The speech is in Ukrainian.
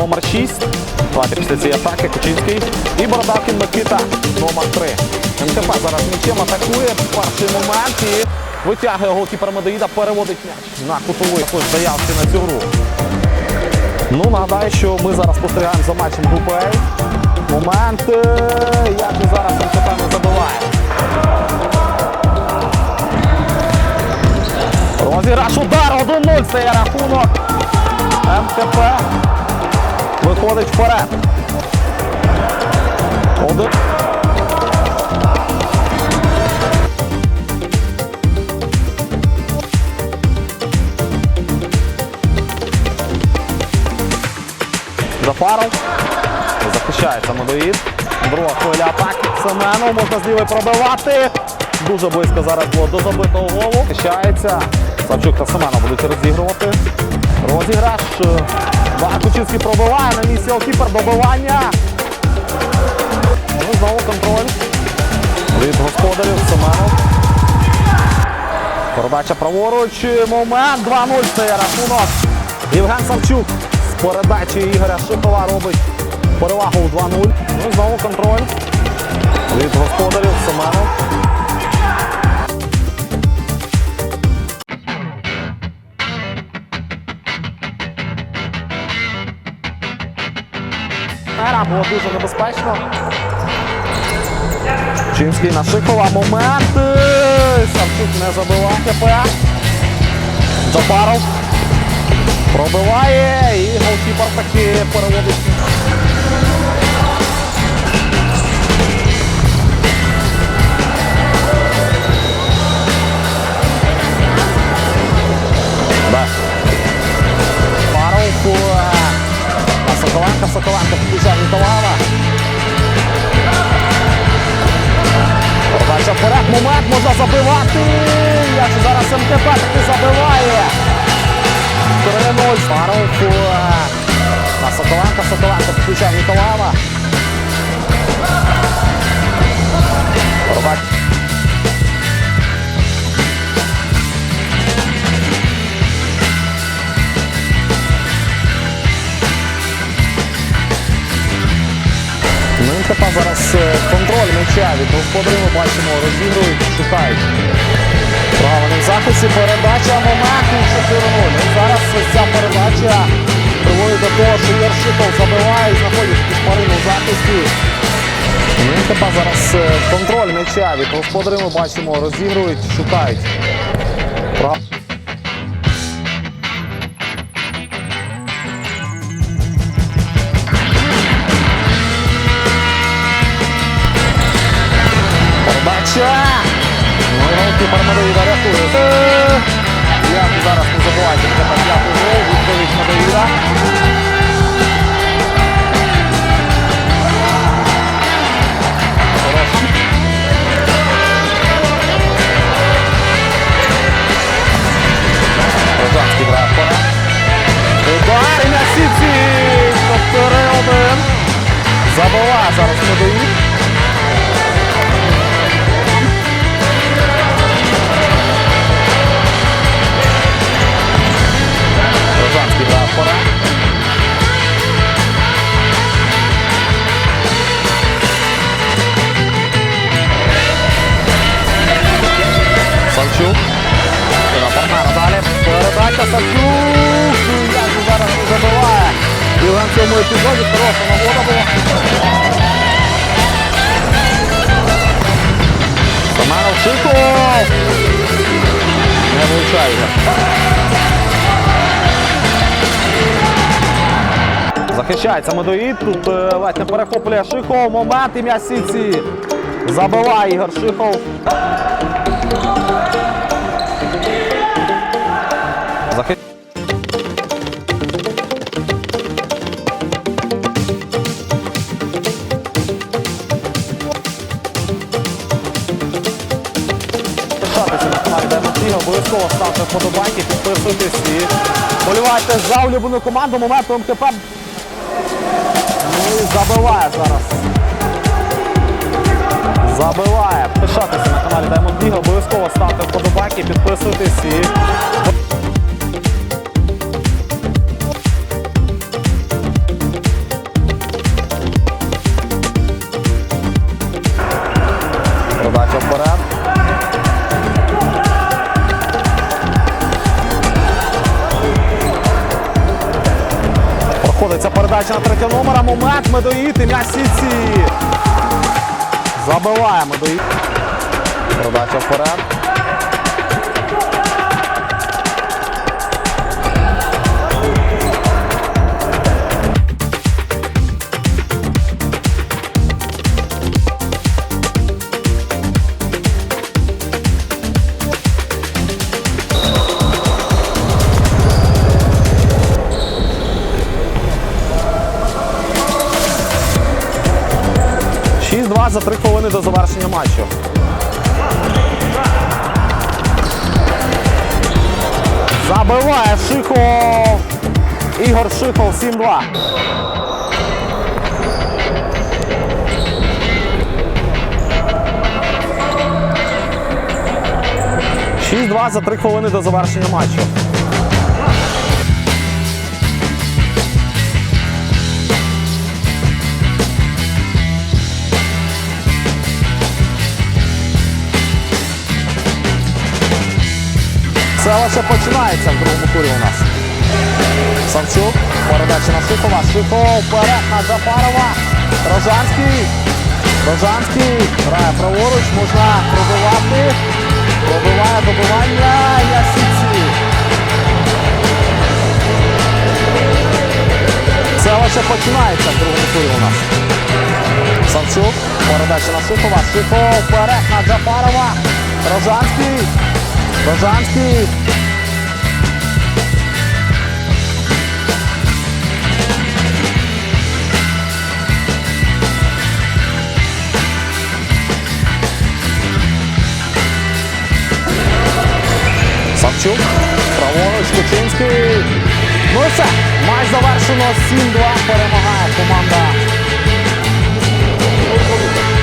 номер 6. Давайте після цієї атаки Кучинський. І Бородавкін Микита номер 3. МТП зараз м'ячем атакує. Перший момент і витягує голкіпер Медоїда, переводить м'яч на кутовий. Також заявки на цю гру. Ну, нагадаю, що ми зараз спостерігаємо за матчем групи. Момент, е, як і зараз МТП не забиває. Розіграш удар 1-0, це є рахунок. МТП виходить вперед. Один. Зафаров. Захищається Медоїд. Друга хвиля атаки. Семенов можна з пробивати. Дуже близько зараз було до забитого голу. Захищається. Савчук та Семенов будуть розігрувати. Розіграш. Кучинський пробиває на місці Окіпер. Добивання. Ну, знову контроль. Від господарів Семенов. Передача праворуч. Момент 2-0. Це є рахунок. Євген Савчук з передачі Ігоря Шипова робить перевагу у 2-0. Ну знову контроль. Від господарів Семенов. Дуже небезпечно. Чимський на. Момент. Савчук не забиває КП. Джапаров. Пробиває і голкіпер таки переводить. Момент можна забивати. Як же зараз МТП таки забиває. 3-0. Паров. е, На Соколенко, Соколенко підключає Ніколаєва. Передача. Ну і тепер зараз е, контроль м'яча від господарів ми бачимо, розігрують, шукають. Правильний в захисті передача момент і 4-0. Зараз ця передача приводить до того, що Єршиков забиває і знаходить Кушмарину в захисті. Ну тепер зараз е, контроль м'яча від господарів ми бачимо, розігрують, шукають. І голкіпер рятує. Е, Як зараз не забувайте, тепер п'ятий гол, відповідь Медоїда. Хорош. Рожанський грає. Удар на сіці! 4-1. Забиває зараз Медоїд. Передача Савчук. Як зараз забиває. І в цьому епізоді хороша нагода була. Самаров Шиков. Не влучає. Захищається Медоїд. Тут е, ледь не перехоплює Шихов. Момент ім'я Сіці. Забиває Ігор Шихов. Захи... Підписатися на каналі Даймотіга, обов'язково ставте вподобайки, підписуйтесь і болівайте за улюблену команду. Моменту МТП. Ну і забиває зараз. Забиває. Підписатися на каналі Diamond League, обов'язково ставте вподобайки, підписуйтесь і. Передача на третього номера. Ім'я Сіці. Забиває Медоїд. Передача вперед. За 3 хвилини до завершення матчу. Забиває Шихов. Ігор Шихов 7-2. Шість 2 за 3 хвилини до завершення матчу. Це лише починається в другому турі у нас. Савчук, передача на Шихова. Шихов вперед на Джафарова. Рожанський. Рожанський грає праворуч, можна пробивати. Пробиває добивання Ясіці. Це лише починається в другому турі у нас. Савчук, передача на Шихова. Шихов вперед на Джафарова. Рожанський. Рожанський. Савчук. Праворуч Кучинський. Ну і все. Матч завершено 7-2. Перемагає команда